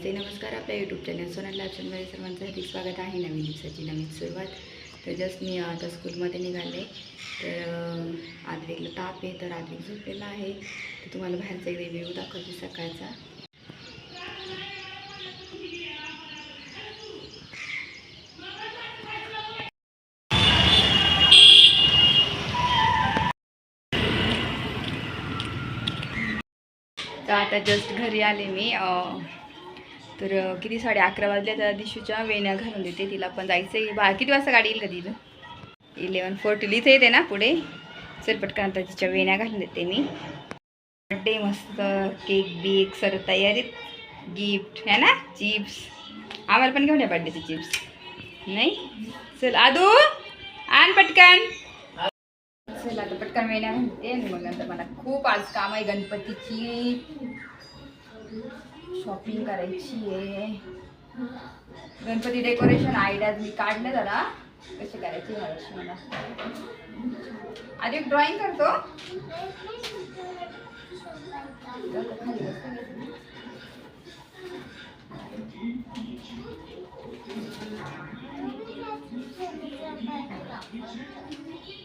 नमस्ते नमस्कार आपल्या YouTube channel Sonal लाचनमध्ये सर्वांचं हार्दिक स्वागत आहे. नवीन दिवसाची नवीन सुरुवात. तर जस्ट मी आता स्कूलमध्ये निघाले. तर अं, ताप आहे तर आद्विक झोपलेला आहे. तर तुम्हाला बाहेरचा एक रिव्ह्यू दाखवते सकाळचा. तर आता जस्ट घरी आले मी. तर किती साडे अकरा वाजले त्या दिशूच्या वेण्या घालून देते तिला. पण जायचं आहे बा किती वाजता गाडी येईल का तिथं? इलेवन फोर्टीलीच येते ना पुढे? चल पटकन तिच्या वेण्या घालून देते मी. बड्डे मस्त केक बीक सर तयारीत. गिफ्ट है ना? चिप्स आम्हाला पण घेऊन या बड्डेचे चिप्स नाही? चल आदू! आण पटकन. चल आता पटकन वेण्या घालते मग नंतर मला खूप आज काम आहे गणपतीची. शॉपिंग करायची आहे. गणपती डेकोरेशन आयडियाज मी काढले जरा. कसे करायचे ह्यावर्षी मला. आधी एक ड्रॉइंग करतो. खाली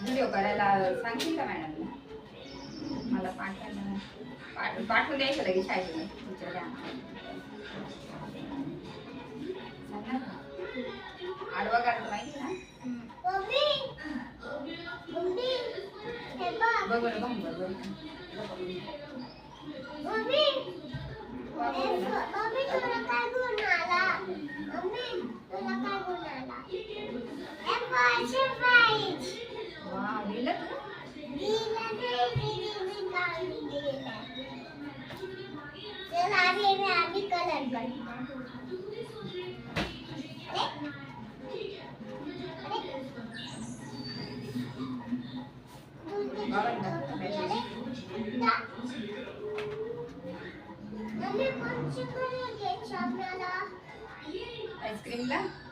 व्हिडिओ करायला सांगशील का मॅडम? मला पाठवायला पाठ पाठवून द्यायचं लगेच शाळेतून. टीचर द्या आडवा काढतो माहिती ना? बघ बरं बघ बरं कलर मम्मी कोणची कलर घ्यायची आपल्याला आईस्क्रीमला मम्मी कलर मम्मी हे बघ दीदी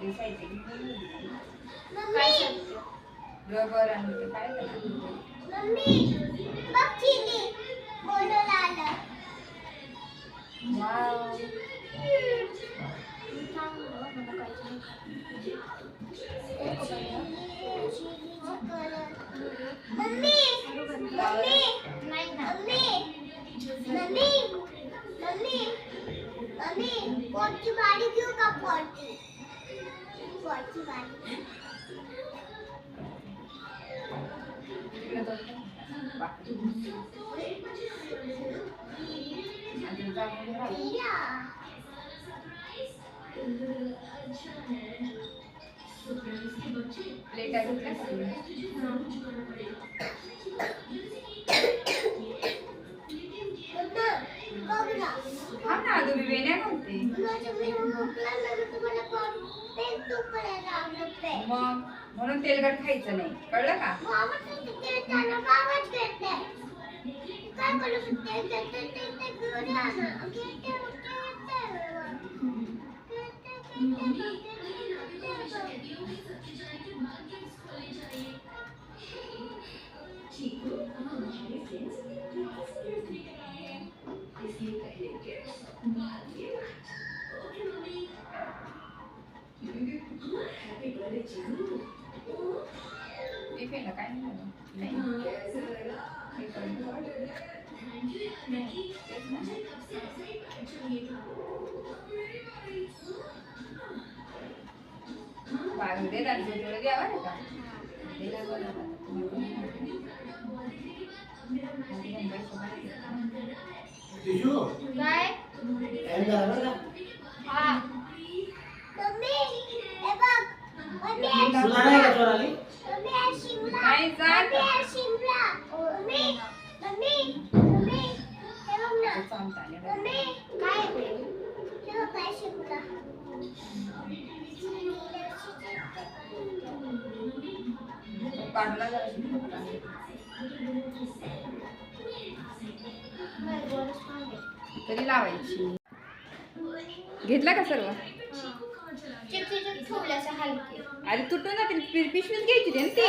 ते साहित्य घेऊन मम्मी रबर आणि ते काय करणार mummy wow mummy mummy mummy mummy mummy mummy का पोटची पोटची प्लेटा ना हा ना तुम्ही वेण्या घालते. मग? म्हणून तेलकट खायचं नाही. कळलं का? काय तेच ना. बाग दे ना जोडीला द्यावा ना का दे ना बरं आता. तुम्ही पण घ्या. आधी पण पैसे मागितले. टिशू काय टाइम झाला बरं का हा मम्मी हे बघ मम्मी तुला नाही का चोर आली मम्मी आज शिमला नाही जा तरी लावायची. घेतला का सर्व? अरे तुटून जातील. पिशवीच घ्यायची होती ना ती.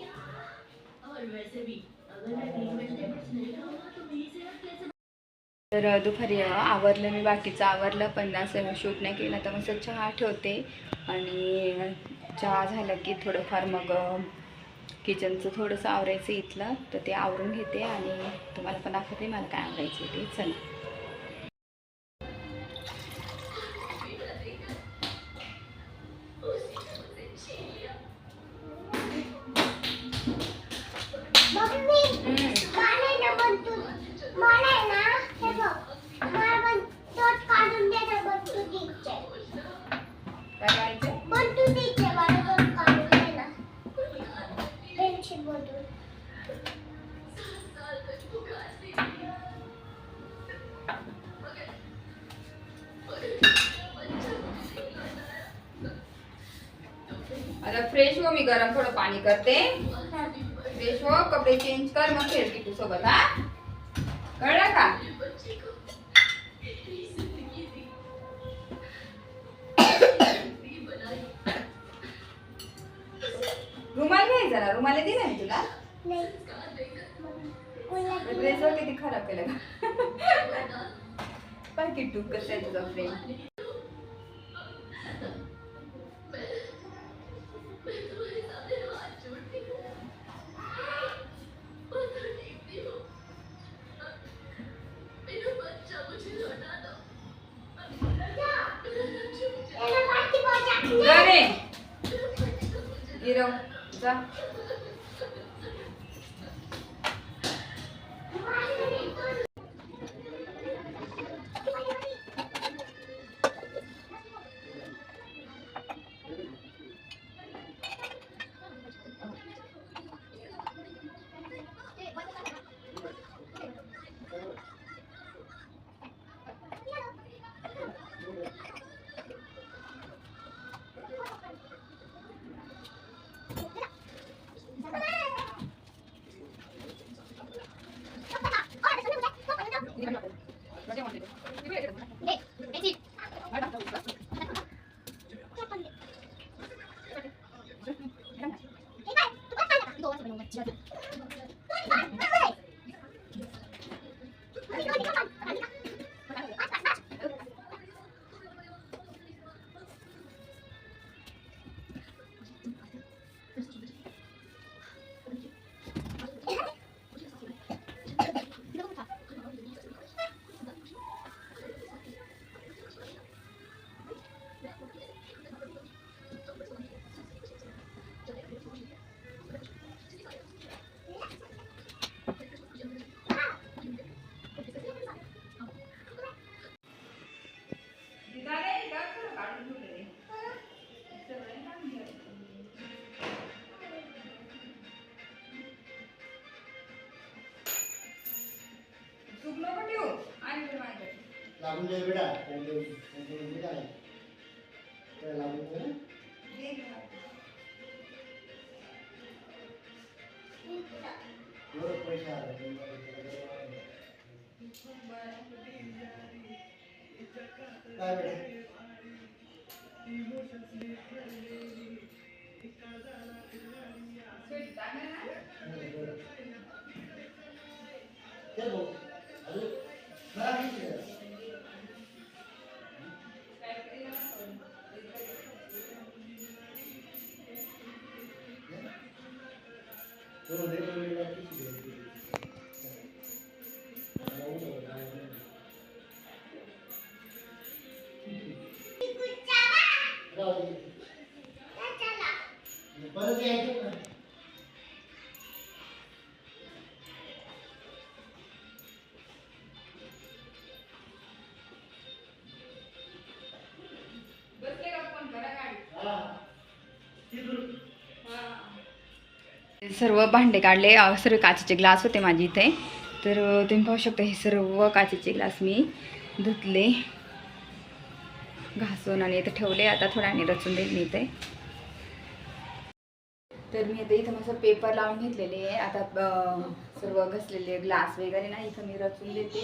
तर दुपारी आवरलं मी बाकीचं आवरलं. पण असं शूट नाही केलं तर मग चहा ठेवते. आणि चहा झाला की थोडंफार मग किचनचं थोडंसं आवरायचं इथलं. तर ते आवरून घेते आणि तुम्हाला पण दाखवते मला काय आवरायचं ते. चला. मी गरम थोडं पाणी करते. फ्रेश हो कपडे चेंज कर मग खेळ की तू सोबत हा? कळलं का? रुमाल घ्यायचा ना? रुमाल दे ना मी तुला? नाही. कोणाला ड्रेस किती खराब केलं का? पाय किट्टू कसं आहे तुझा फ्रेंड ઘરે ગીરો જા. seven. चूक नको ठेवू. लागून जाईल बेटा काय? काय लागून जाईल ना? दे गं. एवढं पैसे आले. काय बेटा स्वीट चांगलं ना? ते बघ. परत यायचं हा. सर्व भांडे काढले. सर्व काचेचे ग्लास होते माझे इथे. तर तुम्ही पाहू शकता हे सर्व काचेचे ग्लास मी धुतले. घासून आणि इथे ठेवले. आता थोड्याने रचून देईल मी इथे. तर मी आता इथं माझं पेपर लावून घेतलेले आहे. आता सर्व घसलेले ग्लास वगैरे ना इथं मी रचून देते.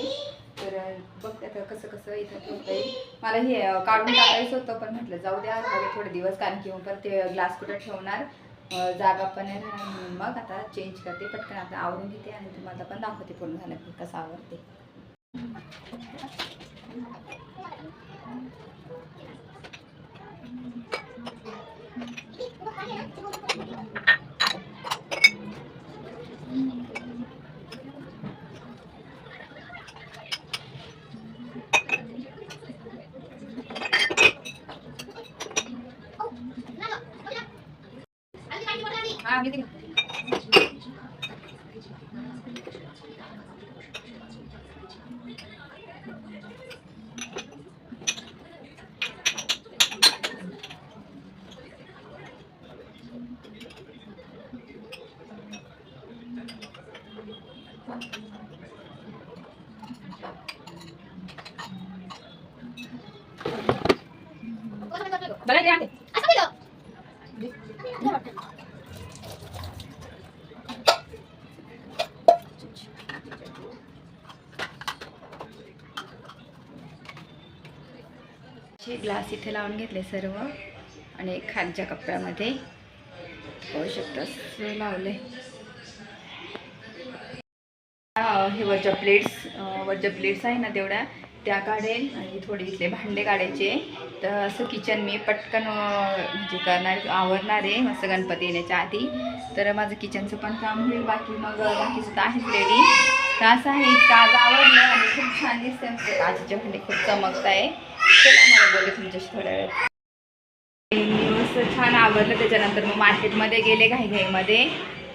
तर बघते आता कसं कसं इथं ठेवता येईल मला हे काढून टाकायचं होतं पण म्हटलं जाऊ द्या थोडे दिवस कारण की मग परत ते ग्लास कुठं ठेवणार? जागा पण नाही राहणार म्हणून मग आता चेंज करते. पटकन आता आवरून घेते आणि तुम्हाला पण दाखवते पूर्ण झालं की कसं आवडते हा मी बरं ते चे ग्लास इथे लावून घेतले सर्व. आणि खालच्या कपड्यामध्ये पाहू शकता असं लावले. हे वरच्या प्लेट्स वरच्या प्लेट्स आहे ना तेवढ्या त्या काढेल आणि थोडे इथले भांडे काढायचे. तर असं किचन मी पटकन म्हणजे करणार आवरणार आहे मस्त गणपती येण्याच्या आधी. तर माझं किचनचं पण काम होईल. बाकी मग बाकीचं तर आहेच रेडी तर असं आहे इतकं आज आवडलं आणि खूप छान दिसते मस्त भांडे खूप चमकत आहे चला. बोलले तुमच्याशी थोड्या वेळ. मस्त छान आवडलं त्याच्यानंतर मग मार्केटमध्ये गेले घाईघाईमध्ये.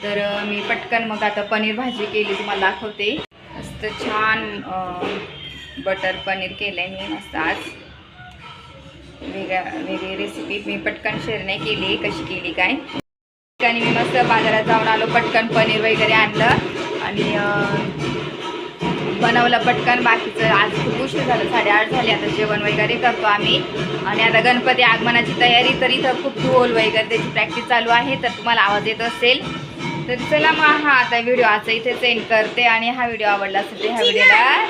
तर मी पटकन मग आता पनीर भाजी केली तुम्हाला दाखवते. मस्त छान बटर पनीर केलं आहे मी मस्त आज. वेगळ्या वेगळी रेसिपी मी पटकन शेअर नाही केली कशी केली काय. ठिकाणी मी मस्त बाजारात जाऊन आलो पटकन पनीर वगैरे आणलं. आणि बनवलं पटकन बाकीचं आज खूप उशीर झालं. साडेआठ झाले आता जेवण वगैरे करतो आम्ही. आणि आता गणपती आगमनाची तयारी तर इथं खूप ढोल वगैरे त्याची प्रॅक्टिस चालू आहे. तर तुम्हाला आवाज येत असेल तर चला मग हा आता व्हिडिओ असं इथे सेंड करते. आणि हा व्हिडिओ आवडला असेल हा ह्या व्हिडिओला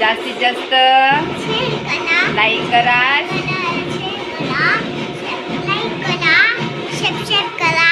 जास्तीत जास्त लाईक करा. करा